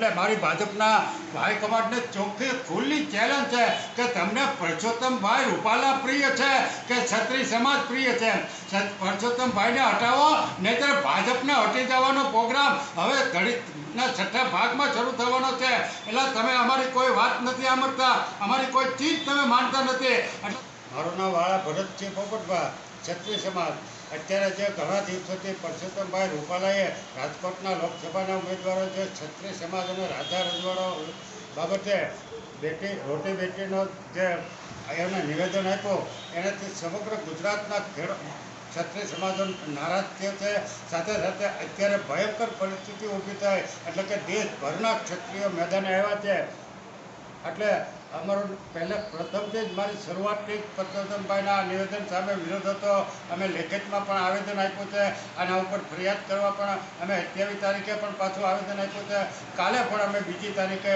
એટલે મારી ભાજપના હાઈકમાન્ડને ચોખ્ખી ખુલ્લી ચેલેન્જ છે કે તમને પરસોત્તમભાઈ રૂપાલા પ્રિય છે કે છત્રી સમાજ પ્રિય છે? પરસોત્તમભાઈને હટાવો, નહીંતર ભાજપને હટી જવાનો પ્રોગ્રામ હવે ઘડીના છઠ્ઠા ભાગમાં શરૂ થવાનો છે. એટલે તમે અમારી કોઈ વાત નથી સાંભળતા, અમારી કોઈ ચીજ તમે માનતા નથી. મારું નામ વાળા ભરતસિંહ પોપટભા છત્રી સમાજ. અત્યારે જે ઘણા દિવસોથી પરસોત્તમભાઈ રૂપાલાએ રાજકોટના લોકસભાના ઉમેદવારો જે ક્ષત્રિય સમાજ અને રાધા રજવાડો બાબતે બેટી, રોટી બેટીનો જે એમને નિવેદન આપ્યું, એનાથી સમગ્ર ગુજરાતના ખેડૂ, ક્ષત્રિય સમાજો નારાજ થયો છે. સાથે સાથે અત્યારે ભયંકર પરિસ્થિતિ ઊભી થાય, એટલે કે દેશભરના ક્ષત્રિયો મેદાને આવ્યા છે. એટલે અમારો પહેલાં પ્રથમથી જ મારી શરૂઆતથી જ પરસોત્તમભાઈના નિવેદન સામે વિરોધ હતો. અમે લેખિતમાં પણ આવેદન આપ્યું છે. આના ઉપર ફરિયાદ કરવા પણ અમે અઠ્યાવીસ તારીખે પણ પાછું આવેદન આપ્યું છે. કાલે પણ અમે બીજી તારીખે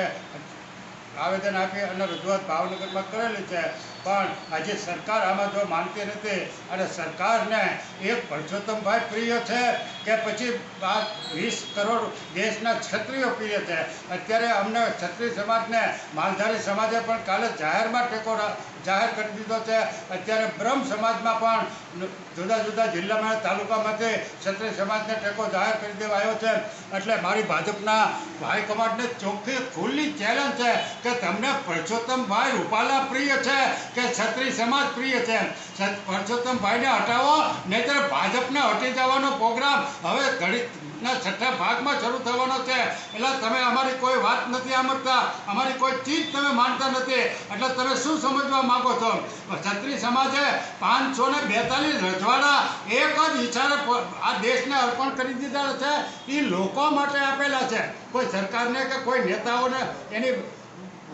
આવેદન આપી અને રજૂઆત ભાવનગરમાં કરેલી છે. પણ આજે સરકાર આમાં જો માનતી નથી અને સરકારને એક પરસોત્તમભાઈ પ્રિય છે કે પછી આ વીસ કરોડ દેશના ક્ષત્રિયો પ્રિય છે. અત્યારે અમને ક્ષત્રિય સમાજને માલધારી સમાજે પણ કાલે જાહેરમાં ટેકો જાહેર કરી દીધો છે. અત્યારે બ્રહ્મ સમાજમાં પણ જુદા જુદા જિલ્લામાં તાલુકામાંથી ક્ષત્રિય સમાજને ટેકો જાહેર કરી દેવાયો છે. એટલે મારી ભાજપના હાઈકમાન્ડને ચોખ્ખી ખુલ્લી ચેલેન્જ છે કે તમને પરસોત્તમભાઈ રૂપાલા પ્રિય છે કે ક્ષત્રિય સમાજ પ્રિય છે? પરસોત્તમભાઈને હટાવો, નહીંતર ભાજપને હટી જવાનો પ્રોગ્રામ હવે ઘડીના છઠ્ઠા ભાગમાં શરૂ થવાનો છે. એટલે તમે અમારી કોઈ વાત નથી સાંભળતા, અમારી કોઈ ચીજ તમે માનતા નથી. એટલે તમે શું સમજવા માંગો છો? ક્ષત્રિય સમાજે પાંચસો ને બેતાલીસ રજવાડા એક જ ઈચ્છાને આ દેશને અર્પણ કરી દીધા છે. એ લોકો માટે આપેલા છે. કોઈ સરકારને કે કોઈ નેતાઓને એની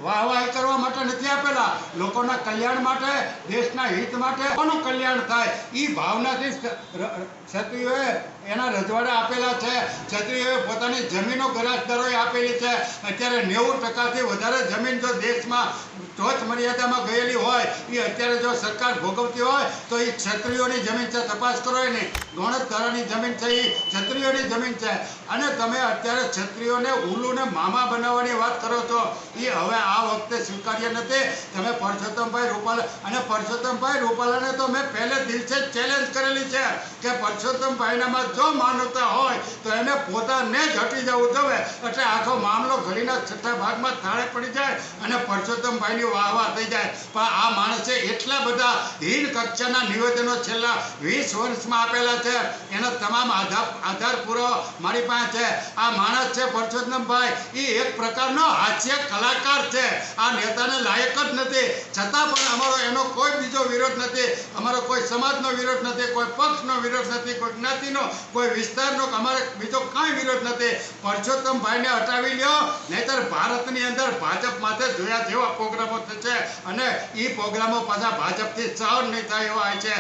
વાહવાહી કરવા માટે નથી આપેલા. લોકોના કલ્યાણ માટે, દેશના હિત માટે કોનું કલ્યાણ થાય? એ ભાવનાથી ક્ષ- ક્ષત્રિયોએ એના રજવાડા આપેલા છે. ક્ષત્રિયોએ પોતાની જમીનો ગરાજદારોએ આપેલી છે. અત્યારે નેવું ટકાથી વધારે જમીન જો દેશમાં ટોચ મર્યાદામાં ગયેલી હોય એ અત્યારે જો સરકાર ભોગવતી હોય, તો એ ક્ષત્રિયોની જમીન છે. તપાસ કરો એની. ગોણતધારાની જમીન છે એ ક્ષત્રિયોની જમીન છે. અને તમે અત્યારે ક્ષત્રિયોને ઉલુને મામા બનાવવાની વાત કરો છો. એ હવે આ વખતે સ્વીકાર્ય નથી. તમે પરસોત્તમભાઈ રૂપાલા અને પરસોત્તમભાઈ રૂપાલાને તો મેં પહેલે દિવસે જ ચેલેન્જ કરેલી છે કે પરસોત્તમભાઈનામાં જો માનવતા હોય તો એને પોતાને જ હટી જવું જોઈએ એટલે આખો મામલો ઘડીના છઠ્ઠા ભાગમાં થાળે પડી જાય અને પરસોત્તમભાઈની વાહ વાહ થઈ જાય. પણ આ માણસે એટલા બધા હીન કક્ષાના નિવેદનો છેલ્લા વીસ વર્ષમાં આપેલા છે. એનો તમામ આધાર આધાર પૂરો મારી પાસે છે. આ માણસ છે પરસોત્તમભાઈ એ એક પ્રકારનો હાસ્ય કલાકાર છે. આ નેતાને લાયક જ નથી. છતાં પણ અમારો એનો કોઈ બીજો વિરોધ નથી. અમારો કોઈ સમાજનો વિરોધ નથી કોઈ પક્ષનો વિરોધ નથી, કોઈ જ્ઞાતિનો, કોઈ વિસ્તારનો અમારે બીજો કાંઈ વિરોધ નથી. પરસોત્તમભાઈને હટાવી લ્યો, નહીતર ભારતની અંદર ભાજપ માથે જોયા જેવા પ્રોગ્રામો થશે અને એ પ્રોગ્રામો પાછા ભાજપથી સહન નહીં થાય એવા છે.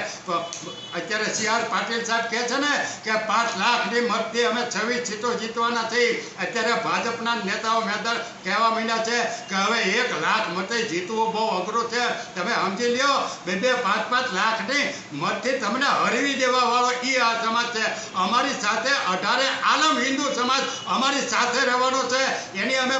અત્યારે સી પાટીલ સાહેબ કહે છે ને, કે પાંચ લાખની મતથી અમે છવ્વીસ સીટો જીતવાના થઈ અત્યારે ભાજપના નેતાઓ મેદાન કહેવા માંડ્યા છે કે હવે એક લાખ મતે જીતવું બહુ અઘરું છે. તમે સમજી લ્યો, બે બે પાંચ પાંચ લાખની મતથી તમને હરવી દેવા વાળો એ આ સમાજ છે. અમારી સાથે અઢારે આલમ હિન્દુ સમાજ અમારી સાથે રહેવાનો છે. એની અમે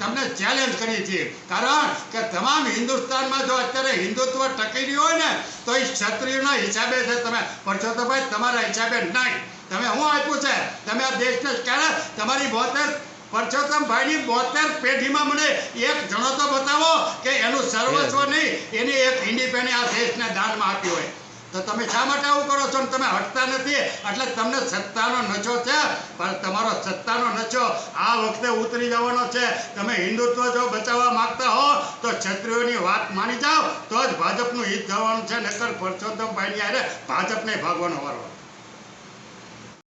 તમને ચેલેન્જ કરીએ છીએ. કારણ કે તમામ હિન્દુસ્તાનમાં જો અત્યારે હિન્દુત્વ ટકી રહ્યું હોય ને તો એ ક્ષત્રિયોના હિસાબે છે. તમે પરસોત્તમભાઈ તમારા હિસાબે નહીં. તમે શું આપ્યું છે? તમે આ દેશને ક્યારે તમારી બોતેર પરસોત્તમભાઈની બોતેર પેઢીમાં મને એક જણો તો બતાવો કે એનું સર્વસ્વ નહીં એની એક ઇન્ડિપેન્ડન્ટ આ દેશને દાનમાં આપ્યું હોય. તો તમે શા માટે આવું કરો છો? તમે હટતા નથી. એટલે તમને સત્તાનો નશો છે. પણ તમારો સત્તાનો નશો આ વખતે ઉતરી જવાનો છે. તમે હિન્દુત્વ જો બચાવવા માંગતા હો, તો ક્ષત્રિયોની વાત માની જાઓ. તો જ ભાજપનું હિત જવાનું છે. નકર પરસોત્તમભાઈની આરે ભાજપને ભાગવાનો વારો.